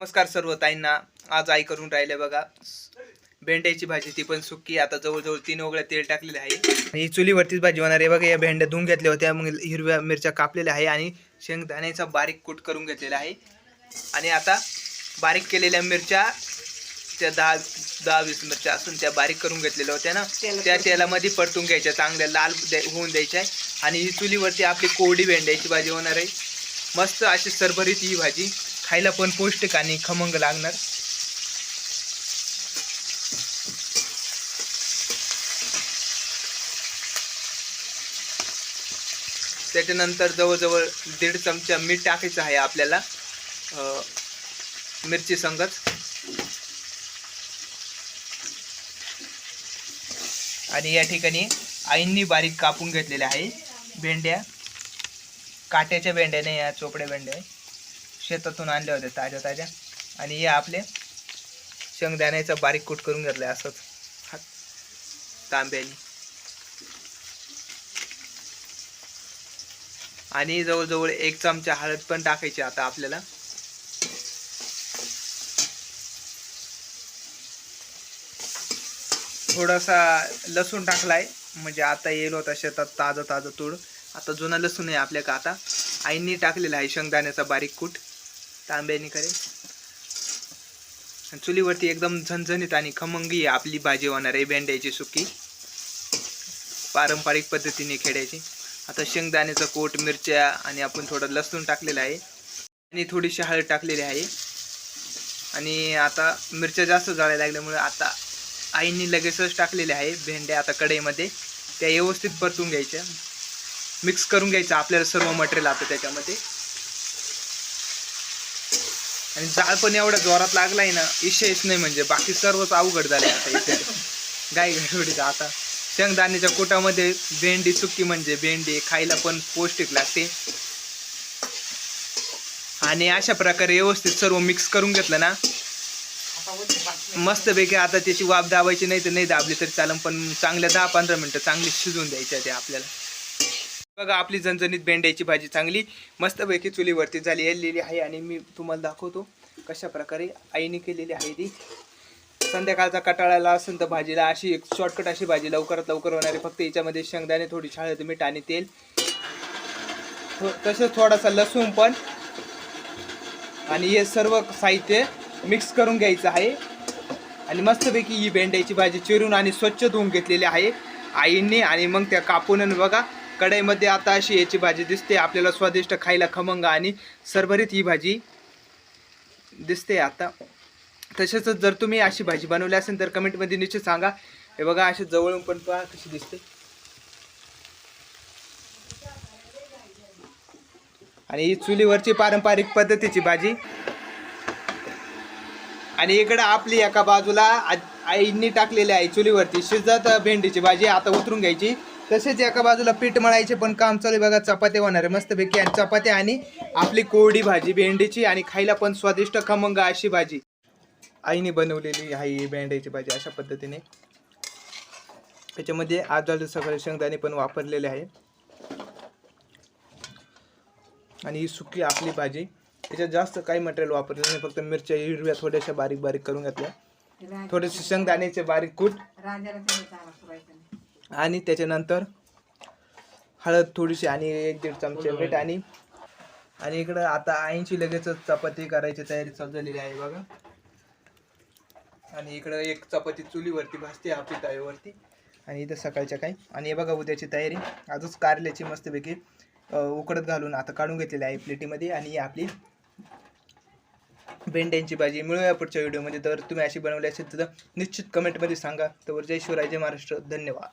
नमस्कार सर्व ताईंना. आज आई करून राहिले बघा. भेंड्याची भाजी ती पण सुकी. आता जवळजवळ तीन ओगळ्या तेल टाकलेले आहे. ही चुलीवरतीच भाजी होणार आहे. बघा या भेंड्या धुवून घेतल्या होत्या. मग हिरव्या मिरच्या कापलेल्या आहे आणि शेंगदाण्याचा बारीक कूट करून घेतलेला आहे. आणि आता बारीक केलेल्या मिरच्या त्या दहा दहा वीस मिरच्या असून त्या बारीक करून घेतलेल्या होत्या ना. त्या तेलामध्ये परतून घ्यायच्या. चांगल्या लाल द्या- होऊन द्यायच्या आणि ही चुलीवरती आपली कोरडी भेंड्याची भाजी होणार आहे. मस्त अशी सरभरीत ही भाजी. खायला पण पौष्टिक आणि खमंग लागणार. त्याच्यानंतर जवळजवळ दीड चमचा मीठ टाकायचं आहे आपल्याला मिरची संगत. आणि या ठिकाणी आईंनी बारीक कापून घेतलेल्या आहे भेंड्या. काट्याच्या भेंड्या नाही या चोपड्या भेंड्या आहे. शेतातून आणल्या होत्या ताज्या ताज्या. आणि या आपले शेंगदाण्याचा बारीक कूट करून घेतलाय असंच. हात तांब्याने. आणि जवळजवळ एक चमचा हळद पण टाकायची आता आपल्याला. थोडासा लसूण टाकलाय म्हणजे आता येईल होता शेतात ताजं ताजं तूड आता जुना लसूण आहे आपल्या का आता. आईंनी टाकलेला आहे शेंगदाण्याचा बारीक कूट. तांब्यानी करे आणि चुलीवरती एकदम झणझणीत आणि खमंगी आहे आपली भाजी होणार आहे भेंड्याची सुकी. पारंपरिक पद्धतीने खेळायची आता शेंगदाण्याचा कोट मिरच्या आणि आपण थोडं लसूण टाकलेलं आहे. आणि थोडीशी हळद टाकलेली आहे. आणि आता मिरच्या जास्त जाळायला लागल्यामुळे आता आईंनी लगेचच टाकलेले आहे भेंड्या आता कढईमध्ये. त्या व्यवस्थित परतून घ्यायच्या. मिक्स करून घ्यायचं आपल्याला सर्व मटेरियल आता त्याच्यामध्ये. आणि जाळ पण एवढा जोरात लागलाय ना विषयच नाही म्हणजे. बाकी सर्वच अवघड झाले आता इथे. गाय गडबडीचं आता. शेंगदाण्याच्या कोटामध्ये भेंडी सुकी म्हणजे भेंडी खायला पण पौष्टिक लागते. आणि अशा प्रकारे व्यवस्थित सर्व मिक्स करून घेतलं ना. मस्तपैकी आता त्याची वाफ दाबायची नाही तर नाही दाबली तरी चालेल पण चांगल्या दहा पंधरा मिनटं चांगली शिजवून द्यायच्या ते आपल्याला. बघा आपली झणझणीत भेंड्याची भाजी चांगली मस्तपैकी चुलीवरती झाली येलेली आहे आणि मी तुम्हाला दाखवतो कशा प्रकारे आईने केलेली आहे ती. संध्याकाळचा कटाळाला असेल तर भाजीला अशी एक शॉर्टकट अशी भाजी लवकरात लवकर होणारी. फक्त याच्यामध्ये शेंगदाणे थोडी शाळेत मीठ आणि तेल. तसेच थोडासा लसूण पण. आणि हे सर्व साहित्य मिक्स करून घ्यायचं आहे. आणि मस्तपैकी ही भेंड्याची भाजी चिरून आणि स्वच्छ धुवून घेतलेली आहे. आईने आणि मग त्या कापून आणि बघा कढईमध्ये आता अशी याची भाजी दिसते. आपल्याला स्वादिष्ट खायला खमंग आणि सरभरीत ही भाजी दिसते आता. तसेच जर तुम्ही अशी भाजी बनवली असेल तर कमेंटमध्ये निश्चित सांगा. हे बघा अशी जवळून पण पहा कशी दिसते. आणि ही चुलीवरची पारंपरिक पद्धतीची भाजी. आणि इकडं आपली एका बाजूला आईंनी टाकलेली आहे चुलीवरती शिजत भेंडीची भाजी. आता उतरून घ्यायची. तसेच एका बाजूला पीठ मळायचे पण काम चालू बघा चपात्या होणार आहे मस्तपैकी. आणि चपात्या आणि आपली कोरडी भाजी भेंडीची आणि खायला पण स्वादिष्ट खमंग अशी भाजी. आईने बनवलेली आहे ही भेंडीची भाजी अशा पद्धतीने. त्याच्यामध्ये आजूबाजू सगळे शेंगदाणे पण वापरलेले आहे आणि ही सुकी आपली भाजी. त्याच्यात जास्त काही मटेरियल वापरलं नाही फक्त मिरच्या हिरव्या थोड्याशा बारीक बारीक करून घेतल्या. थोडेसे शेंगदाण्याचे बारीक कूट. आणि त्याच्यानंतर हळद थोडीशी आणि एक दीड चमचे मीठ आणि आणि इकडं आता आईंची लगेच चपाती करायची तयारी चालू झालेली आहे बघा. आणि इकडं एक चपाती चुलीवरती भाजते आपली तव्यावरती आणि इथं सकाळच्या काही. आणि हे बघा उद्याची तयारी. आजच कारल्याची मस्तपैकी उकडत घालून आता काढून घेतलेली आहे प्लेटीमध्ये. आणि आपली भेंड्यांची भाजी. मिळूया पुढच्या व्हिडिओमध्ये. तर तुम्ही अशी बनवली असेल तर निश्चित कमेंटमध्ये सांगा. तर जय शिवराय जय महाराष्ट्र. धन्यवाद.